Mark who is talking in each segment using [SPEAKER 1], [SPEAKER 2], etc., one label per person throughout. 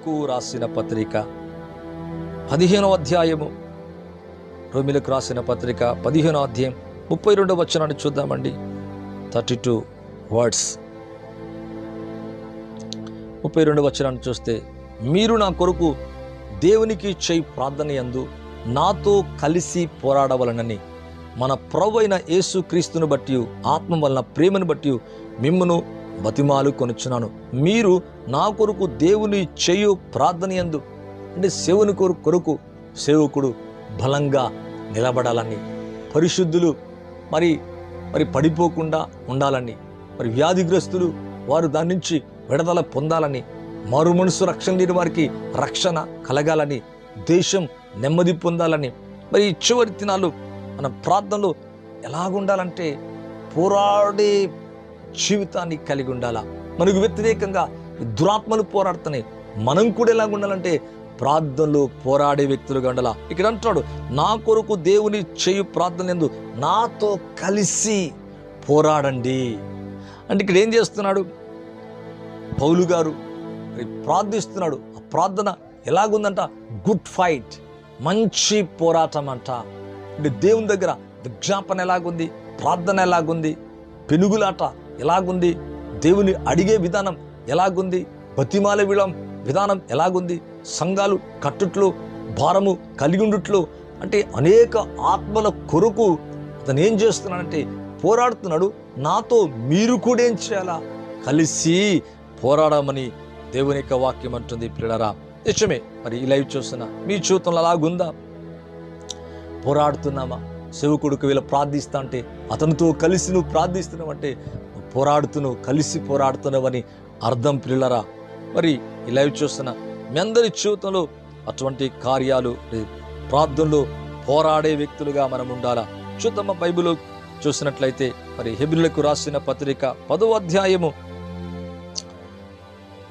[SPEAKER 1] రోమిలకు రాసిన పత్రిక. పదిహేనవ అధ్యాయము. రోమిలకు రాసిన పత్రిక పదిహేనో అధ్యాయం ముప్పై రెండవ వచనాన్ని చూద్దామండి. Thirty two words. ముప్పై రెండవ వచనాన్ని చూస్తే మీరు నా కొరకు దేవునికి చేయి ప్రార్థన యందు నాతో కలిసి పోరాడవలనని మన ప్రభు అయిన యేసు క్రీస్తును బట్టి ఆత్మ వలన ప్రేమను బట్టి మిమ్మును బతిమాలు కొనుచున్నాను. మీరు నా కొరకు దేవుని చేయు ప్రార్థన యందు అంటే సేవుని కొరకు కొరకు సేవకుడు బలంగా నిలబడాలని పరిశుద్ధులు మరి మరి పడిపోకుండా ఉండాలని మరి వ్యాధిగ్రస్తులు వారు దాని నుంచి విడుదల పొందాలని మరు మనసు రక్షణ లేని వారికి రక్షణ కలగాలని దేశం నెమ్మది పొందాలని మరి చివరి దినాలు మన ప్రార్థనలు ఎలాగుండాలంటే పోరాడే జీవితాన్ని కలిగి ఉండాలా? మనకు వ్యతిరేకంగా దురాత్మలు పోరాడుతున్నాయి. మనం కూడా ఎలాగ ఉండాలంటే ప్రార్థనలు పోరాడే వ్యక్తులుగా ఉండాలా? ఇక్కడ అంటున్నాడు నా కొరకు దేవుని చేయు ప్రార్థన ఎందు నాతో కలిసి పోరాడండి. అంటే ఇక్కడ ఏం చేస్తున్నాడు? పౌలు గారు ప్రార్థిస్తున్నాడు. ఆ ప్రార్థన ఎలాగుందంట? గుడ్ ఫైట్ మంచి పోరాటం అంట. అంటే దేవుని దగ్గర విజ్ఞాపన ఎలాగుంది? ప్రార్థన ఎలాగుంది? పెనుగులాట ఎలాగుంది? దేవుని అడిగే విధానం ఎలాగుంది? బతిమాల విడం విధానం ఎలాగుంది? సంఘాలు కట్టుట్లు భారము కలిగి ఉండుట్లు అంటే అనేక ఆత్మల కొరకు అతను ఏం చేస్తున్నాడంటే పోరాడుతున్నాడు. నాతో మీరు కూడా ఏం చేయాలా? కలిసి పోరాడమని దేవుని యొక్క వాక్యం అంటుంది పిల్లరా నిజమే మరి ఈ లైవ్ చూస్తున్నా మీ చూతంలో అలాగుందా? పోరాడుతున్నామా? సేవకుడికి వీళ్ళు ప్రార్థిస్తా అంటే అతనితో కలిసి నువ్వు ప్రార్థిస్తున్నావంటే పోరాడుతున్నావు కలిసి పోరాడుతున్నావని అర్థం పిల్లరా మరి ఇలా లైవ్ చూస్తున్న మీ అందరి జీవితంలో అటువంటి కార్యాలు ప్రార్థనలు పోరాడే వ్యక్తులుగా మనం ఉండాలా చూద్దామా బైబిల్ చూసినట్లయితే మరి హెబ్రిలకు రాసిన పత్రిక పదో అధ్యాయము.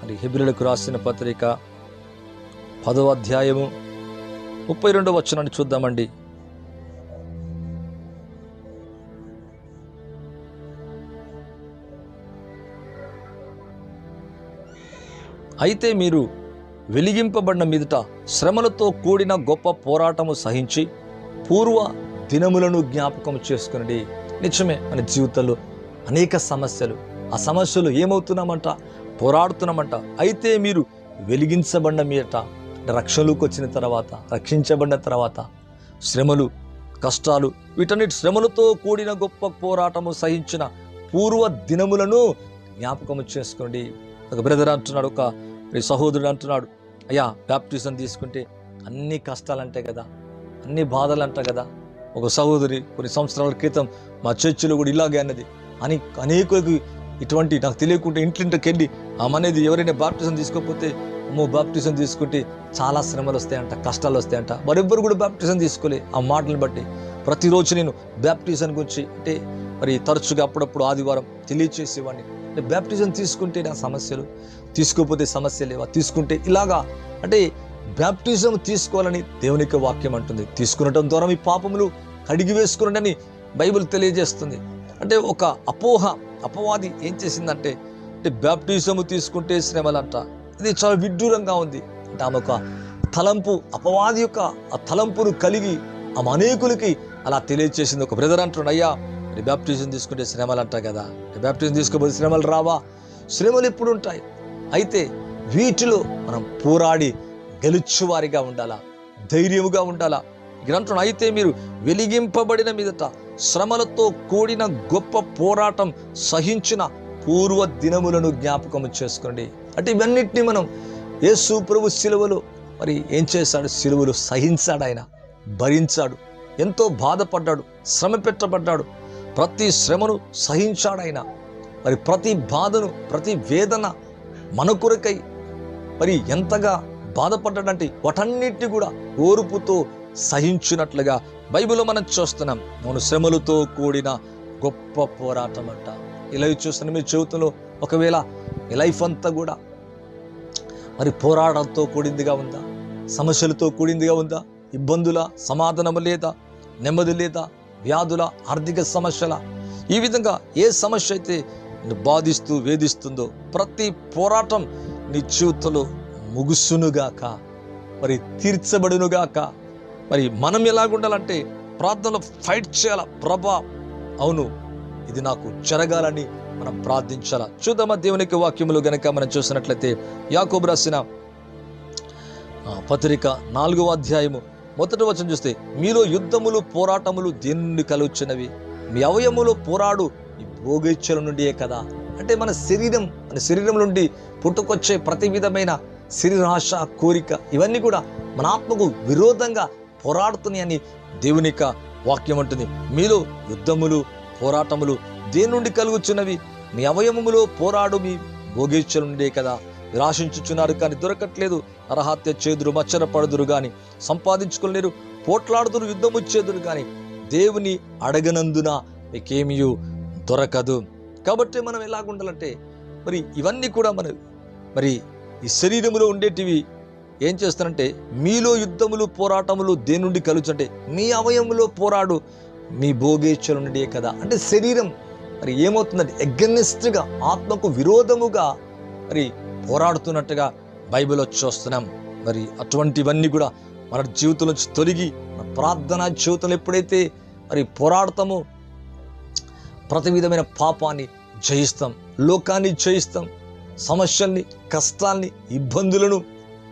[SPEAKER 1] మరి హెబ్రిలకు రాసిన పత్రిక పదో అధ్యాయము ముప్పై రెండవ వచనాన్ని చూద్దామండి. అయితే మీరు వెలిగింపబడిన మీదట శ్రమలతో కూడిన గొప్ప పోరాటము సహించి పూర్వ దినములను జ్ఞాపకం చేసుకునండి. నిజమే మన జీవితంలో అనేక సమస్యలు. ఆ సమస్యలు ఏమవుతున్నామంట? పోరాడుతున్నామంట. అయితే మీరు వెలిగించబడిన మీదట రక్షణలోకి వచ్చిన తర్వాత రక్షించబడిన తర్వాత శ్రమలు కష్టాలు వీటన్నిటి శ్రమలతో కూడిన గొప్ప పోరాటము సహించిన పూర్వ దినములను జ్ఞాపకం చేసుకోండి ఒక బ్రదర్ అంటున్నాడు ఒక మీ సహోదరుడు అంటున్నాడు అయ్యా బ్యాప్టిజం తీసుకుంటే అన్ని కష్టాలంటే కదా అన్ని బాధలు అంట కదా. ఒక సహోదరి కొన్ని సంవత్సరాల క్రితం మా చర్చిలో కూడా ఇలాగే అన్నది. అని అనేకులకు ఇటువంటి నాకు తెలియకుండా ఇంటింటికి వెళ్ళి ఆమెనేది ఎవరైనా బాప్టిజం తీసుకోకపోతే అమ్మో బాప్టిజం తీసుకుంటే చాలా శ్రమలు వస్తాయంట కష్టాలు వస్తాయంట. మరెవ్వరు కూడా బాప్టిజం తీసుకోలే ఆ మాటలను బట్టి. ప్రతిరోజు నేను బ్యాప్టిజం గురించి అంటే మరి తరచుగా అప్పుడప్పుడు ఆదివారం తెలియచేసేవాడిని. అంటే బ్యాప్టిజం తీసుకుంటే నా సమస్యలు తీసుకోకపోతే సమస్య లేవా? తీసుకుంటే ఇలాగా? అంటే బ్యాప్టిజం తీసుకోవాలని దేవునికి వాక్యం అంటుంది. తీసుకునటం ద్వారా మీ పాపములు కడిగి వేసుకునండి బైబిల్ తెలియజేస్తుంది. అంటే ఒక అపోహ అపవాది ఏం చేసిందంటే అంటే బ్యాప్టిజము తీసుకుంటే శ్రమలంట. ఇది చాలా విడ్డూరంగా ఉంది. అంటే ఆమె ఒక తలంపు అపవాది యొక్క ఆ తలంపును కలిగి ఆమె అనేకులకి అలా తెలియజేసింది ఒక బ్రదర్ అంటున్నాడు అయ్యా బ్యాప్టిజం తీసుకుంటే శ్రమలు అంట కదా బ్యాప్టిజం తీసుకోబోతే శ్రమలు రావా? శ్రమలు ఎప్పుడు ఉంటాయి అయితే వీటిలో మనం పోరాడి గెలుచువారిగా ఉండాలా? ధైర్యముగా ఉండాలా? గ్రంథం అయితే మీరు వెలిగింపబడిన మీదట శ్రమలతో కూడిన గొప్ప పోరాటం సహించిన పూర్వ దినములను జ్ఞాపకం చేసుకోండి. అంటే ఇవన్నిటిని మనం యేసు ప్రభు సిలువలు మరి ఏం చేశాడు? సిలువలు సహించాడు ఆయన. భరించాడు. ఎంతో బాధపడ్డాడు. శ్రమ పెట్టబడ్డాడు. ప్రతి శ్రమను సహించాడు ఆయన. మరి ప్రతి బాధను ప్రతి వేదన మన కొరకై మరి ఎంతగా బాధపడ్డాడంటే వాటన్నిటిని కూడా ఓర్పుతో సహించినట్లుగా బైబిల్లో మనం చూస్తున్నాం. మన శ్రమలతో కూడిన గొప్ప పోరాటం అంట ఇలా చూస్తున్న మీ జీవితంలో ఒకవేళ ఈ లైఫ్ అంతా కూడా మరి పోరాటంతో కూడిందిగా ఉందా? సమస్యలతో కూడిందిగా ఉందా? ఇబ్బందుల సమాధానము లేదా నెమ్మది లేదా వ్యాధుల ఆర్థిక సమస్యల ఈ విధంగా ఏ సమస్య అయితే నిన్ను బాధిస్తూ వేధిస్తుందో ప్రతి పోరాటం నీ జీవితంలో ముగుసునుగాక. మరి తీర్చబడునుగాక. మరి మనం ఎలాగుండాలంటే ప్రార్థనలో ఫైట్ చేయాల? ప్రభా అవును ఇది నాకు జరగాలని మనం ప్రార్థించాల? చూద్దామా దేవునికి వాక్యములు గనక మనం చూసినట్లయితే యాకోబు రాసిన పత్రిక నాలుగవ అధ్యాయము మొదటి వచనం చూస్తే మీలో యుద్ధములు పోరాటములు దేన్ని కలుగుచినవి మీ అవయములో పోరాడు భోగేచ్ఛల నుండియే కదా. అంటే మన శరీరం మన శరీరం నుండి పుట్టుకొచ్చే ప్రతి విధమైన శరీరాశ కోరిక ఇవన్నీ కూడా మన ఆత్మకు విరోధంగా పోరాడుతున్నాయని దేవుని యొక్క వాక్యం అంటుంది. మీలో యుద్ధములు పోరాటములు దేని నుండి కలుగుచున్నవి? మీ అవయవములో పోరాడు మీ భోగేచ్ఛల నుండే కదా. నిరాశించుచున్నారు కానీ దొరకట్లేదు. అర్హత్య చేదురు మచ్చర పడుదురు కానీ సంపాదించుకోలేరు పోట్లాడుదురు యుద్ధము చేదురు కానీ దేవుని అడగనందున మీకేమీ దొరకదు. కాబట్టి మనం ఎలాగుండాలంటే మరి ఇవన్నీ కూడా మన మరి ఈ శరీరములో ఉండేటివి ఏం చేస్తారంటే మీలో యుద్ధములు పోరాటములు దేని నుండి కలుచంటే మీ అవయములో పోరాడు మీ భోగేశ్వరు నుండి కదా. అంటే శరీరం మరి ఏమవుతుందంటే ఎగనెస్ట్గా ఆత్మకు విరోధముగా మరి పోరాడుతున్నట్టుగా బైబిల్ చూస్తున్నాం. మరి అటువంటివన్నీ కూడా మన జీవితం నుంచి తొలగి మన ప్రార్థనా జీవితంలో ఎప్పుడైతే మరి పోరాడతామో ప్రతి విధమైన పాపాన్ని జయిస్తాం లోకాన్ని జయిస్తాం సమస్యల్ని కష్టాల్ని ఇబ్బందులను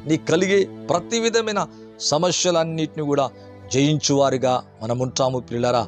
[SPEAKER 1] నీ కలిగే ప్రతి విధమైన సమస్యలన్నిటిని కూడా జయించువారిగా మనముంటాము పిల్లరా